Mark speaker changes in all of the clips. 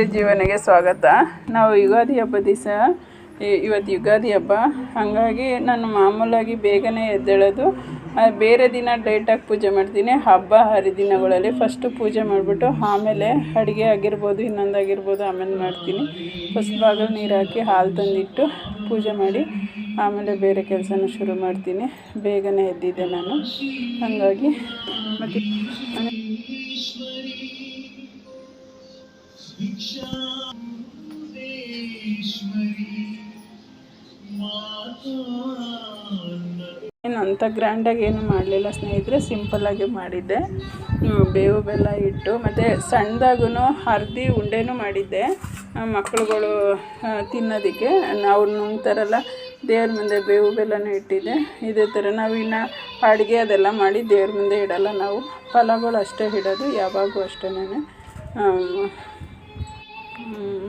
Speaker 1: ನಿತ್ಯ ಜೀವನಗೆ ಸ್ವಾಗತ. ನಾವು ಯುಗಾದಿ ಹಬ್ಬ ದಿವಸ ಇವತ್ತು ಯುಗಾದಿ ಹಬ್ಬ. ಹಾಗಾಗಿ ನಾನು ಮಾಮೂಲಾಗಿ ಬೇಗನೆ ಎದ್ದೇಳೋದು ಬೇರೆ ದಿನ ಡೈಟಾಗಿ ಪೂಜೆ ಮಾಡ್ತೀನಿ. ಹಬ್ಬ ಹರಿದಿನಗಳಲ್ಲಿ ಫಸ್ಟು ಪೂಜೆ ಮಾಡಿಬಿಟ್ಟು ಆಮೇಲೆ ಅಡುಗೆ ಆಗಿರ್ಬೋದು, ಇನ್ನೊಂದು ಆಗಿರ್ಬೋದು, ಆಮೇಲೆ ಮಾಡ್ತೀನಿ. ಫಸ್ಟ್ ಬಾಗಿಲು ನೀರು ಹಾಕಿ ಹಾಲು ತಂದಿಟ್ಟು ಪೂಜೆ ಮಾಡಿ ಆಮೇಲೆ ಬೇರೆ ಕೆಲಸನ ಶುರು ಮಾಡ್ತೀನಿ. ಬೇಗನೆ ಎದ್ದಿದ್ದೆ ನಾನು. ಹಾಗಾಗಿ ಮತ್ತು ಏನು ಅಂಥ ಗ್ರ್ಯಾಂಡಾಗಿ ಏನು ಮಾಡಲಿಲ್ಲ ಸ್ನೇಹಿತರೆ ಸಿಂಪಲ್ಲಾಗಿ ಮಾಡಿದ್ದೆ. ಬೇವು ಬೆಲ್ಲ ಇಟ್ಟು, ಮತ್ತು ಸಣ್ಣದಾಗೂ ಹರ್ದಿ ಉಂಡೆನೂ ಮಾಡಿದ್ದೆ. ಮಕ್ಕಳುಗಳು ತಿನ್ನೋದಕ್ಕೆ. ನಾವು ನುಂಗ್ತಾರಲ್ಲ, ದೇವ್ರ ಮುಂದೆ ಬೇವು ಬೆಲ್ಲನೂ ಇಟ್ಟಿದ್ದೆ. ಇದೇ ಥರ ನಾವು ಇನ್ನು ಅಡುಗೆ ಅದೆಲ್ಲ ಮಾಡಿ ದೇವ್ರ ಮುಂದೆ ಇಡಲ್ಲ ನಾವು. ಫಲಗಳು ಅಷ್ಟೇ ಇಡೋದು, ಯಾವಾಗೂ ಅಷ್ಟೇ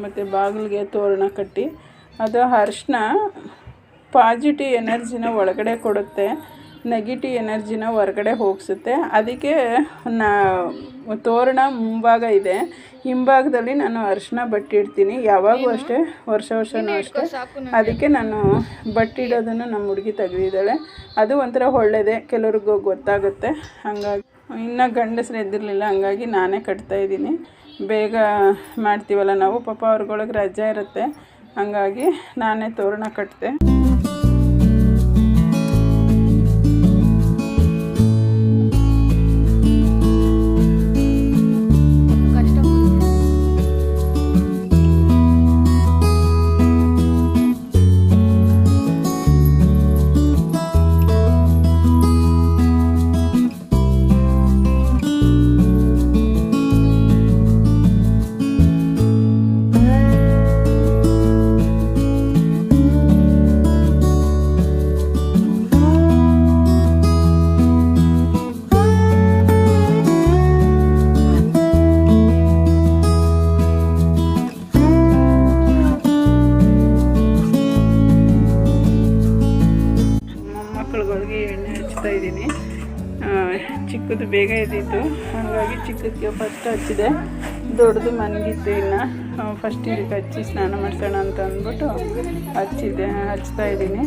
Speaker 1: ಮತ್ತು ಬಾಗಿಲಿಗೆ ತೋರಣ ಕಟ್ಟಿ. ಅದು ಅರ್ಶಿನ ಪಾಸಿಟಿವ್ ಎನರ್ಜಿನ ಒಳಗಡೆ ಕೊಡುತ್ತೆ ನೆಗೆಟಿವ್ ಎನರ್ಜಿನ ಹೊರಗಡೆ ಹೋಗಿಸುತ್ತೆ. ಅದಕ್ಕೆ ನಾ ತೋರಣ ಮುಂಭಾಗ ಇದೆ. ಹಿಂಭಾಗದಲ್ಲಿ ನಾನು ಅರಿಶಿನ ಬಟ್ಟಿಡ್ತೀನಿ ಯಾವಾಗೂ ಅಷ್ಟೇ ವರ್ಷ ವರ್ಷವೂ ಅಷ್ಟೇ. ಅದಕ್ಕೆ ನಾನು ಬಟ್ಟಿಡೋದನ್ನು ನಮ್ಮ ಹುಡುಗಿ ತೆಗೆದಿದ್ದಾಳೆ. ಅದು ಒಂಥರ ಒಳ್ಳೆಯದೇ ಕೆಲವ್ರಿಗೂ ಗೊತ್ತಾಗುತ್ತೆ. ಹಾಗಾಗಿ ಇನ್ನೂ ಗಂಡಸ್ರು ಎದ್ದಿರಲಿಲ್ಲ ಹಂಗಾಗಿ ನಾನೇ ಕಟ್ತಾ ಇದ್ದೀನಿ. ಬೇಗ ಮಾಡ್ತೀವಲ್ಲ ನಾವು? ಪಾಪ ಅವ್ರಿಗೊಳಗೆ ರಜೆ ಇರುತ್ತೆ. ಹಂಗಾಗಿ ನಾನೇ ತೋರಣ ಕಟ್ಟಿದೆ ಚಿಕ್ಕದು ಬೇಗ ಇದ್ದಿತ್ತು ಹಾಗಾಗಿ ಚಿಕ್ಕದಕ್ಕೆ ಫಸ್ಟ್ ಹಚ್ಚಿದೆ. ದೊಡ್ಡದು ಮನಗಿತ್ತು ಇನ್ನು. ಫಸ್ಟ್ ಇದಕ್ಕೆ ಹಚ್ಚಿ ಸ್ನಾನ ಮಾಡ್ಸೋಣ ಅಂತ ಅಂದ್ಬಿಟ್ಟು ಹಚ್ಚಿದೆ, ಹಚ್ತಾ ಇದ್ದೀನಿ.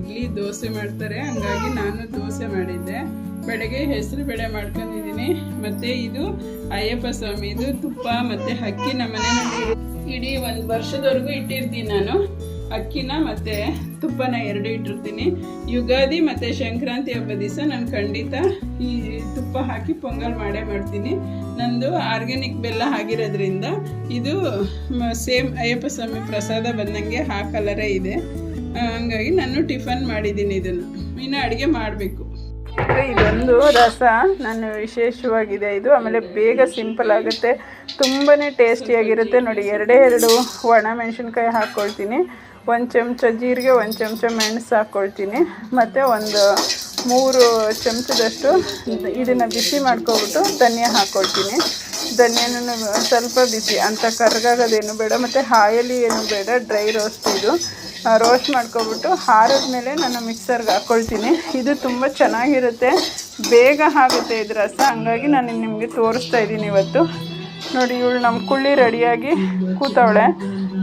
Speaker 1: ಇಡ್ಲಿ ದೋಸೆ ಮಾಡ್ತಾರೆ. ಹಂಗಾಗಿ ನಾನು ದೋಸೆ ಮಾಡಿದ್ದೆ. ಬೆಳಗ್ಗೆ ಹೆಸರು ಬೇಳೆ ಮಾಡ್ಕೊಂಡಿದ್ದೀನಿ. ಮತ್ತೆ ಇದು ಅಯ್ಯಪ್ಪ ಸ್ವಾಮಿ, ಇದು ತುಪ್ಪ, ಮತ್ತೆ ಅಕ್ಕಿ ನಮ್ಮ ಮನೆಯಲ್ಲಿ ಇಡೀ ಒಂದು ವರ್ಷದವರೆಗೂ ಇಟ್ಟಿರ್ತೀನಿ ನಾನು. ಅಕ್ಕಿನ ಮತ್ತೆ ತುಪ್ಪನ ಎರಡು ಇಟ್ಟಿರ್ತೀನಿ. ಯುಗಾದಿ ಮತ್ತೆ ಸಂಕ್ರಾಂತಿ ಹಬ್ಬ ದಿವಸ ನಾನು ಖಂಡಿತ ಈ ತುಪ್ಪ ಹಾಕಿ ಪೊಂಗಲ್ ಮಾಡೇ ಮಾಡ್ತೀನಿ. ನಂದು ಆರ್ಗ್ಯಾನಿಕ್ ಬೆಲ್ಲ ಆಗಿರೋದ್ರಿಂದ ಇದು ಸೇಮ್ ಅಯ್ಯಪ್ಪ ಸ್ವಾಮಿ ಪ್ರಸಾದ ಬಂದಂಗೆ ಆ ಕಲರೇ ಇದೆ. ಹಂಗಾಗಿ ನಾನು ಟಿಫನ್ ಮಾಡಿದ್ದೀನಿ ಇದನ್ನು. ಇನ್ನು ಅಡುಗೆ ಮಾಡಬೇಕು. ಇದೊಂದು ರಸ. ನಾನು ವಿಶೇಷವಾಗಿದೆ ಇದು. ಆಮೇಲೆ ಬೇಗ ಸಿಂಪಲ್ ಆಗುತ್ತೆ. ತುಂಬಾ ಟೇಸ್ಟಿಯಾಗಿರುತ್ತೆ. ನೋಡಿ, ಎರಡೇ ಎರಡು ಒಣ ಮೆಣಸಿನ್ಕಾಯಿ ಹಾಕ್ಕೊಳ್ತೀನಿ ಒಂದು ಚಮಚ ಜೀರಿಗೆ, ಒಂದು ಚಮಚ ಮೆಣಸು ಹಾಕ್ಕೊಳ್ತೀನಿ ಮತ್ತು ಒಂದು ಮೂರು ಚಮಚದಷ್ಟು ಇದನ್ನು ಬಿಸಿ ಮಾಡ್ಕೊಬಿಟ್ಟು ಧನಿಯಾ ಹಾಕ್ಕೊಳ್ತೀನಿ ಧನಿಯಾನು ಸ್ವಲ್ಪ ಬಿಸಿ. ಅಂತ ಕರ್ಗಾಗೋದೇನು ಬೇಡ. ಮತ್ತು ಹಾಯಲಿ ಏನು ಬೇಡ. ಡ್ರೈ ರೋಸ್ಟ್ ಇದು. ರೋಸ್ಟ್ ಮಾಡ್ಕೊಬಿಟ್ಟು ಹಾರದ ಮೇಲೆ ನಾನು ಮಿಕ್ಸರ್ಗೆ ಹಾಕ್ಕೊಳ್ತೀನಿ ಇದು ತುಂಬ ಚೆನ್ನಾಗಿರುತ್ತೆ. ಬೇಗ ಆಗುತ್ತೆ ಇದು ರಸ. ಹಂಗಾಗಿ ನಾನು ನಿಮಗೆ ತೋರಿಸ್ತಾ ಇದ್ದೀನಿ ಇವತ್ತು. ನೋಡಿ, ಇವಳು ನಮ್ಮ ಕುಳ್ಳಿ ರೆಡಿಯಾಗಿ ಕೂತವಳೆ.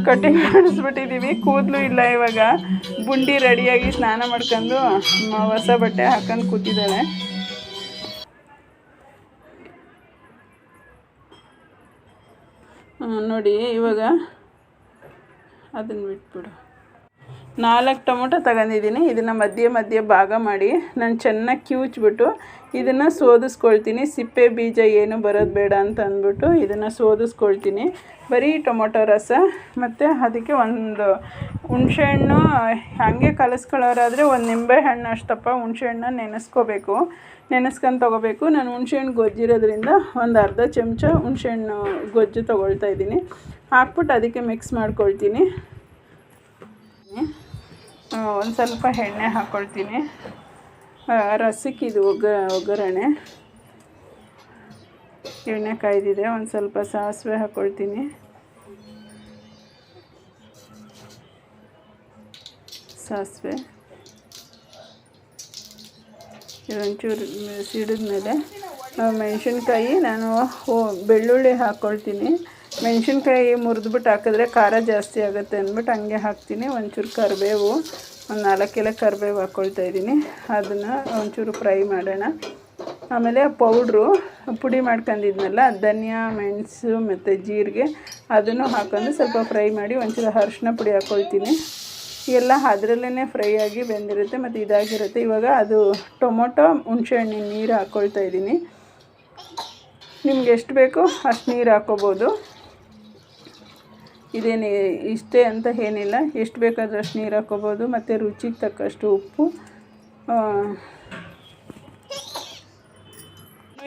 Speaker 1: ಕಟಿಂಗ್ ಮಾಡಿಸ್ಬಿಟ್ಟಿದ್ದೀವಿ ಕೂದಲು ಇಲ್ಲ ಇವಾಗ. ಬುಂಡಿ ರೆಡಿಯಾಗಿ ಸ್ನಾನ ಮಾಡ್ಕೊಂಡು ಹೊಸ ಬಟ್ಟೆ ಹಾಕೊಂಡು ಕೂತಿದ್ದಾಳೆ. ನೋಡಿ ಇವಾಗ ಅದನ್ನು ಬಿಟ್ಬಿಡು. ನಾಲ್ಕು ಟೊಮೊಟೊ ತಗೊಂಡಿದ್ದೀನಿ. ಇದನ್ನು ಮಧ್ಯೆ ಮಧ್ಯೆ ಭಾಗ ಮಾಡಿ ನಾನು ಚೆನ್ನಾಗಿ ಕಿವುಚ್ಬಿಟ್ಟು ಇದನ್ನು ಸೋದಿಸ್ಕೊಳ್ತೀನಿ. ಸಿಪ್ಪೆ ಬೀಜ ಏನು ಬರೋದು ಬೇಡ ಅಂತ ಅಂದ್ಬಿಟ್ಟು ಇದನ್ನು ಸೋದಿಸ್ಕೊಳ್ತೀನಿ. ಬರೀ ಟೊಮೊಟೊ ರಸ ಮತ್ತು ಅದಕ್ಕೆ ಒಂದು ಹುಣಸೆಹಣ್ಣು ಹಾಗೆ ಕಲಿಸ್ಕೊಳ್ಳೋರಾದರೆ ಒಂದು ನಿಂಬೆ ಹಣ್ಣು ಅಷ್ಟಪ್ಪ ಹುಣಸೆಹಣ್ಣು ನೆನೆಸ್ಕೋಬೇಕು. ನೆನೆಸ್ಕೊಂಡು ತೊಗೋಬೇಕು. ನಾನು ಹುಣಸೆಹಣ್ಣು ಗೊಜ್ಜಿರೋದ್ರಿಂದ ಒಂದು ಅರ್ಧ ಚಮಚ ಹುಣಸೆಹಣ್ಣು ಗೊಜ್ಜು ತೊಗೊಳ್ತಾ ಇದ್ದೀನಿ. ಹಾಕ್ಬಿಟ್ಟು ಅದಕ್ಕೆ ಮಿಕ್ಸ್ ಮಾಡ್ಕೊಳ್ತೀನಿ. ಒಂದು ಸ್ವಲ್ಪ ಎಣ್ಣೆ ಹಾಕ್ಕೊಳ್ತೀನಿ ರಸಕ್ಕಿದು ಒಗ್ಗ ಒಗ್ಗರಣೆ. ಎಣ್ಣೆ ಕಾಯ್ದಿದೆ, ಒಂದು ಸ್ವಲ್ಪ ಸಾಸಿವೆ ಹಾಕ್ಕೊಳ್ತೀನಿ ಸಾಸಿವೆ. ಇದೊಂಚೂರು ಸಿಡಿದ್ಮೇಲೆ ಮೆಣಸಿನ್ಕಾಯಿ ನಾನು ಬೆಳ್ಳುಳ್ಳಿ ಹಾಕ್ಕೊಳ್ತೀನಿ ಮೆಣಸಿನ್ಕಾಯಿ ಮುರಿದ್ಬಿಟ್ಟು ಹಾಕಿದ್ರೆ ಖಾರ ಜಾಸ್ತಿ ಆಗುತ್ತೆ ಅಂದ್ಬಿಟ್ಟು ಹಂಗೆ ಹಾಕ್ತೀನಿ. ಒಂಚೂರು ಕರಿಬೇವು, ಒಂದು ನಾಲ್ಕೆಲೆ ಕರಿಬೇವು ಹಾಕ್ಕೊಳ್ತಾ ಇದ್ದೀನಿ. ಅದನ್ನು ಒಂಚೂರು ಫ್ರೈ ಮಾಡೋಣ. ಆಮೇಲೆ ಪೌಡ್ರು ಪುಡಿ ಮಾಡ್ಕೊಂಡಿದ್ನಲ್ಲ, ಧನಿಯಾ, ಮೆಣಸು ಮತ್ತು ಜೀರಿಗೆ ಅದನ್ನು ಹಾಕೊಂಡು ಸ್ವಲ್ಪ ಫ್ರೈ ಮಾಡಿ ಒಂಚೂರು ಅರಿಶಿನ ಪುಡಿ ಹಾಕ್ಕೊಳ್ತೀನಿ ಎಲ್ಲ ಅದರಲ್ಲೇ ಫ್ರೈ ಆಗಿ ಬೆಂದಿರುತ್ತೆ ಮತ್ತು ಇದಾಗಿರುತ್ತೆ. ಇವಾಗ ಅದು ಟೊಮೊಟೊ ಹುಣಸೆಹಣ್ಣಿನ ನೀರು ಹಾಕ್ಕೊಳ್ತಾ ಇದ್ದೀನಿ. ನಿಮ್ಗೆ ಎಷ್ಟು ಬೇಕೋ ಅಷ್ಟು ನೀರು ಹಾಕ್ಕೋಬೋದು ಇದೇನು ಇಷ್ಟೇ ಅಂತ ಏನಿಲ್ಲ. ಎಷ್ಟು ಬೇಕಾದರೂ ಅಷ್ಟು ನೀರು ಹಾಕ್ಕೋಬೋದು. ಮತ್ತು ರುಚಿಗೆ ತಕ್ಕಷ್ಟು ಉಪ್ಪು.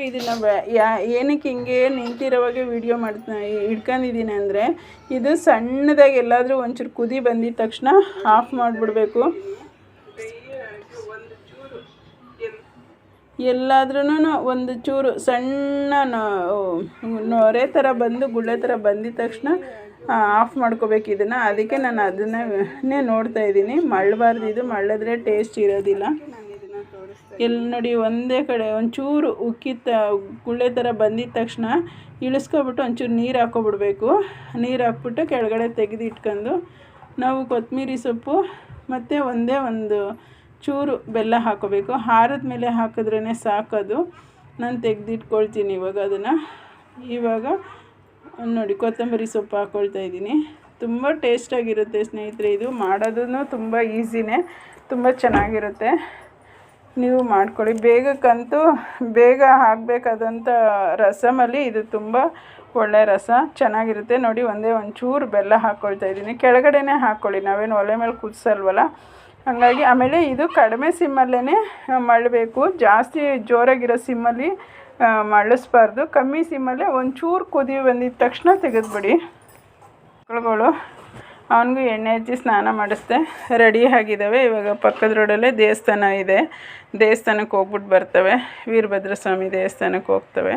Speaker 1: ಇದನ್ನು ಯಾ, ಏನಕ್ಕೆ ಹಿಂಗೆ ನಿಂತಿರೋವಾಗೆ ವಿಡಿಯೋ ಮಾಡ್ತಾ, ಇಟ್ಕೊಂಡಿದ್ದೀನಿ ಅಂದರೆ, ಇದು ಸಣ್ಣದಾಗಿ ಎಲ್ಲಾದರೂ ಒಂಚೂರು ಕುದಿ ಬಂದಿದ ತಕ್ಷಣ ಆಫ್ ಮಾಡಿಬಿಡ್ಬೇಕು. ಎಲ್ಲಾದ್ರೂ ಒಂದು ಚೂರು ಸಣ್ಣ ನೊರೆ ಥರ ಬಂದು ಗುಳ್ಳೆ ಥರ ಬಂದಿದ ತಕ್ಷಣ ಆಫ್ ಮಾಡ್ಕೋಬೇಕು ಇದನ್ನು. ಅದಕ್ಕೆ ನಾನು ಅದನ್ನೇ ನೋಡ್ತಾ ಇದ್ದೀನಿ. ಮಳ್ಳಬಾರ್ದು ಇದು. ಮಳ್ಳಿದ್ರೆ ಟೇಸ್ಟ್ ಇರೋದಿಲ್ಲ. ಎಲ್ಲಿ ನೋಡಿ, ಒಂದೇ ಕಡೆ ಒಂಚೂರು ಉಕ್ಕಿತ ಗುಳ್ಳೆ ಥರ ಬಂದಿದ ತಕ್ಷಣ ಇಳಿಸ್ಕೊಬಿಟ್ಟು ಒಂಚೂರು ನೀರು ಹಾಕ್ಕೊಬಿಡ್ಬೇಕು ನೀರು ಹಾಕ್ಬಿಟ್ಟು ಕೆಳಗಡೆ ತೆಗೆದು ಇಟ್ಕೊಂಡು ನಾವು ಕೊತ್ತಂಬರಿ ಸೊಪ್ಪು ಮತ್ತು ಒಂದೇ ಒಂದು ಚೂರು ಬೆಲ್ಲ ಹಾಕೋಬೇಕು. ಹಾರದ ಮೇಲೆ ಹಾಕಿದ್ರೇ ಸಾಕೋದು. ನಾನು ತೆಗೆದಿಟ್ಕೊಳ್ತೀನಿ ಇವಾಗ ಅದನ್ನು. ಇವಾಗ ನೋಡಿ, ಕೊತ್ತಂಬರಿ ಸೊಪ್ಪು ಹಾಕ್ಕೊಳ್ತಾ ಇದ್ದೀನಿ. ತುಂಬ ಟೇಸ್ಟಾಗಿರುತ್ತೆ ಸ್ನೇಹಿತರೆ, ಇದು ಮಾಡೋದೂ ತುಂಬ ಈಸಿನೇ ತುಂಬ ಚೆನ್ನಾಗಿರುತ್ತೆ. ನೀವು ಮಾಡ್ಕೊಳ್ಳಿ. ಬೇಗಕ್ಕಂತೂ, ಬೇಗ ಹಾಕಬೇಕಾದಂಥ ರಸಮಲ್ಲಿ ಇದು ತುಂಬ ಒಳ್ಳೆ ರಸ, ಚೆನ್ನಾಗಿರುತ್ತೆ. ನೋಡಿ, ಒಂದೇ ಒಂಚೂರು ಬೆಲ್ಲ ಹಾಕ್ಕೊಳ್ತಾ ಇದ್ದೀನಿ. ಕೆಳಗಡೆನೇ ಹಾಕ್ಕೊಳ್ಳಿ ನಾವೇನು ಒಲೆ ಮೇಲೆ ಕುದಿಸಲ್ವಲ್ಲ ಹಾಗಾಗಿ ಆಮೇಲೆ ಇದು ಕಡಿಮೆ ಸಿಮ್ಮಲ್ಲೇ ಮಾಡಬೇಕು ಜಾಸ್ತಿ ಜೋರಾಗಿರೋ ಸಿಮ್ಮಲ್ಲಿ ಆ, ಕಮ್ಮಿ ಸಿಮ್ಮಲ್ಲೇ ಒಂಚೂರು ಕುದಿ ಬಂದಿದ ತಕ್ಷಣ ತೆಗೆದುಬಿಡಿ. ಮಕ್ಕಳುಗಳು ಅವನಿಗೂ ಎಣ್ಣೆ ಹಚ್ಚಿ ಸ್ನಾನ ಮಾಡಿಸ್ದೆ. ರೆಡಿ ಆಗಿದ್ದಾವೆ ಇವಾಗ ಪಕ್ಕದ ರೋಡಲ್ಲೇ ದೇವಸ್ಥಾನ ಇದೆ. ದೇವಸ್ಥಾನಕ್ಕೆ ಹೋಗ್ಬಿಟ್ಟು ಬರ್ತವೆ. ವೀರಭದ್ರ ಸ್ವಾಮಿ ದೇವಸ್ಥಾನಕ್ಕೆ ಹೋಗ್ತವೆ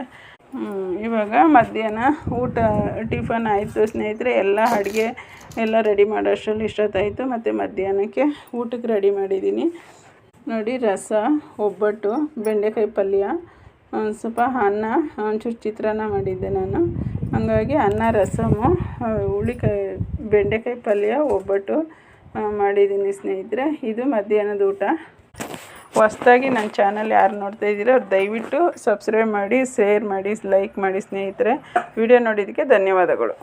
Speaker 1: ಇವಾಗ ಮಧ್ಯಾಹ್ನ ಊಟ ಟಿಫನ್ ಆಯಿತು ಸ್ನೇಹಿತರೆ. ಎಲ್ಲ ಅಡುಗೆ ಎಲ್ಲ ರೆಡಿ ಮಾಡೋ ಅಷ್ಟರಲ್ಲಿ ಇಷ್ಟೊತ್ತಾಯಿತು. ಮತ್ತು ಮಧ್ಯಾಹ್ನಕ್ಕೆ ಊಟಕ್ಕೆ ರೆಡಿ ಮಾಡಿದ್ದೀನಿ. ನೋಡಿ ರಸ ಒಬ್ಬಟ್ಟು ಬೆಂಡೆಕಾಯಿ ಪಲ್ಯ ಸ್ವಲ್ಪ ಅನ್ನ ಒಂಚೂರು ಚಿತ್ರಾನ್ನ ಮಾಡಿದ್ದೆ ನಾನು. ಹಾಗಾಗಿ ಅನ್ನ, ರಸಮು ಹುಳಿಕಾಯಿ, ಬೆಂಡೆಕಾಯಿ ಪಲ್ಯ, ಒಬ್ಬಟ್ಟು ಮಾಡಿದ್ದೀನಿ ಸ್ನೇಹಿತರೆ. ಇದು ಮಧ್ಯಾಹ್ನದ ಊಟ. ಹೊಸ್ದಾಗಿ ನನ್ನ ಚಾನಲ್ ಯಾರು ನೋಡ್ತಾ ಇದ್ದೀರೋ, ಅವ್ರು ದಯವಿಟ್ಟು ಸಬ್ಸ್ಕ್ರೈಬ್ ಮಾಡಿ ಶೇರ್ ಮಾಡಿ ಲೈಕ್ ಮಾಡಿ ಸ್ನೇಹಿತರೆ. ವಿಡಿಯೋ ನೋಡಿದ್ದಕ್ಕೆ ಧನ್ಯವಾದಗಳು.